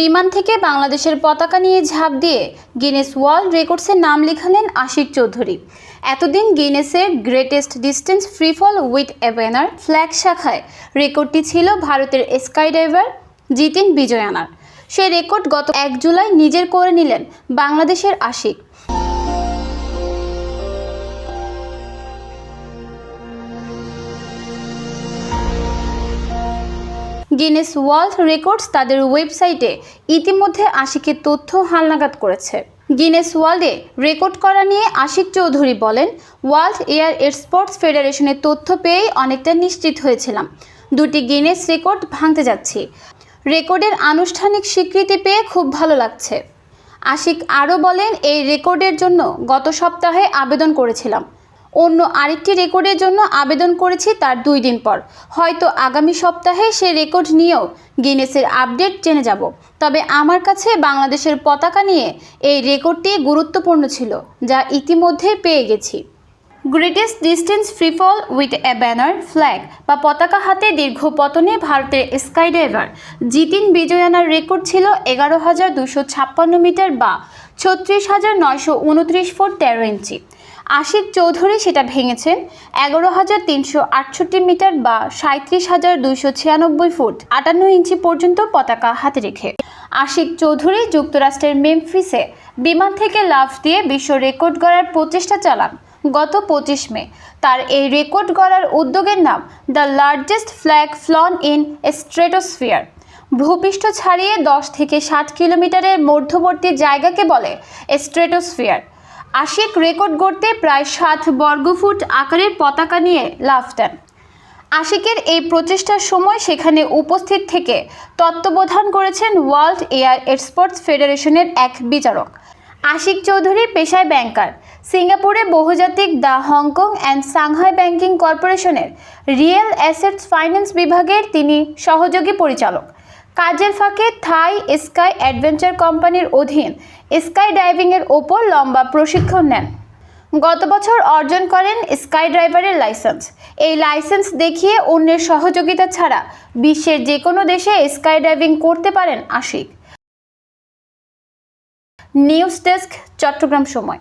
বিমান থেকে বাংলাদেশের পতাকা নিয়ে ঝাঁপ দিয়ে গিনেস ওয়ার্ল্ড রেকর্ডসে নাম লেখালেন আশিক চৌধুরী। এতদিন গিনেসের greatest distance freefall with a banner flag শাখায় রেকর্ডটি ছিল ভারতের স্কাইডাইভার জিতিন বিজয়ানার। সেই রেকর্ড গত এক জুলাই নিজের করে নিলেন বাংলাদেশের আশিক। গিনেস ওয়ার্ল্ড রেকর্ডস তাদের ওয়েবসাইটে ইতিমধ্যে আশিকের তথ্য হালনাগাদ করেছে। গিনেস ওয়ার্ল্ডে রেকর্ড করা নিয়ে আশিক চৌধুরী বলেন, ওয়ার্ল্ড এয়ার স্পোর্টস ফেডারেশনের তথ্য পেয়েই অনেকটা নিশ্চিত হয়েছিলাম। দুটি গিনেস রেকর্ড ভাঙতে যাচ্ছি। রেকর্ডের আনুষ্ঠানিক স্বীকৃতি পেয়ে খুব ভালো লাগছে। আশিক আরও বলেন, এই রেকর্ডের জন্য গত সপ্তাহে আবেদন করেছিলাম। অন্য আরেকটি রেকর্ডের জন্য আবেদন করেছি তার দুই দিন পর। হয়তো আগামী সপ্তাহে সে রেকর্ড নিয়েও গিনেসের আপডেট জেনে যাব। তবে আমার কাছে বাংলাদেশের পতাকা নিয়ে এই রেকর্ডটি গুরুত্বপূর্ণ ছিল, যা ইতিমধ্যেই পেয়ে গেছি। Greatest distance freefall with a banner, flag বা পতাকা হাতে দীর্ঘ পতনে ভারতের স্কাইডাইভার জিতিন বিজয়ানার রেকর্ড ছিল এগারো হাজার দুশো ছাপ্পান্ন মিটার বা ছত্রিশ হাজার নয়শো উনত্রিশ ফুট তেরো ইঞ্চি। আশিক চৌধুরী সেটা ভেঙেছেন। এগারো হাজার তিনশো আটষট্টি মিটার বা সাঁত্রিশ হাজার দুইশো ছিয়ানব্বই ফুট, আটান্ন ইঞ্চি পর্যন্ত পতাকা হাতে রেখে। আশিক চৌধুরী যুক্তরাষ্ট্রের মেমফিসে বিমান থেকে লাফ দিয়ে বিশ্ব রেকর্ড গড়ার প্রচেষ্টা চালান গত পঁচিশ মে। তার এই রেকর্ড গড়ার উদ্যোগের নাম the largest flag flown in stratosphere ভূপৃষ্ঠ ছাড়িয়ে দশ থেকে ষাট কিলোমিটারের মধ্যবর্তী জায়গাকে বলে স্ট্রেটোস্ফিয়ার। আশিক রেকর্ড গড়তে প্রায় সাত বর্গফুট আকারের পতাকা নিয়ে লাফ দেন। আশিকের এই প্রচেষ্টার সময় সেখানে উপস্থিত থেকে তত্ত্বাবধান করেছেন ওয়ার্ল্ড এয়ার স্পোর্টস ফেডারেশনের এক বিচারক। আশিক চৌধুরী পেশায় ব্যাংকার। সিঙ্গাপুরে বহুজাতিক the Hong Kong and Shanghai banking কর্পোরেশনের রিয়েল অ্যাসেটস ফাইন্যান্স বিভাগের তিনি সহযোগী পরিচালক। কাজের ফাঁকে থাই স্কাই অ্যাডভেঞ্চার কোম্পানির অধীন স্কাই ডাইভিংয়ের ওপর লম্বা প্রশিক্ষণ নেন। গত বছর অর্জন করেন স্কাই ড্রাইভারের লাইসেন্স। এই লাইসেন্স দেখিয়ে অন্যের সহযোগিতা ছাড়া বিশ্বের যে কোনো দেশে স্কাই ডাইভিং করতে পারেন আশিক। নিউজ ডেস্ক, চট্টগ্রাম সময়।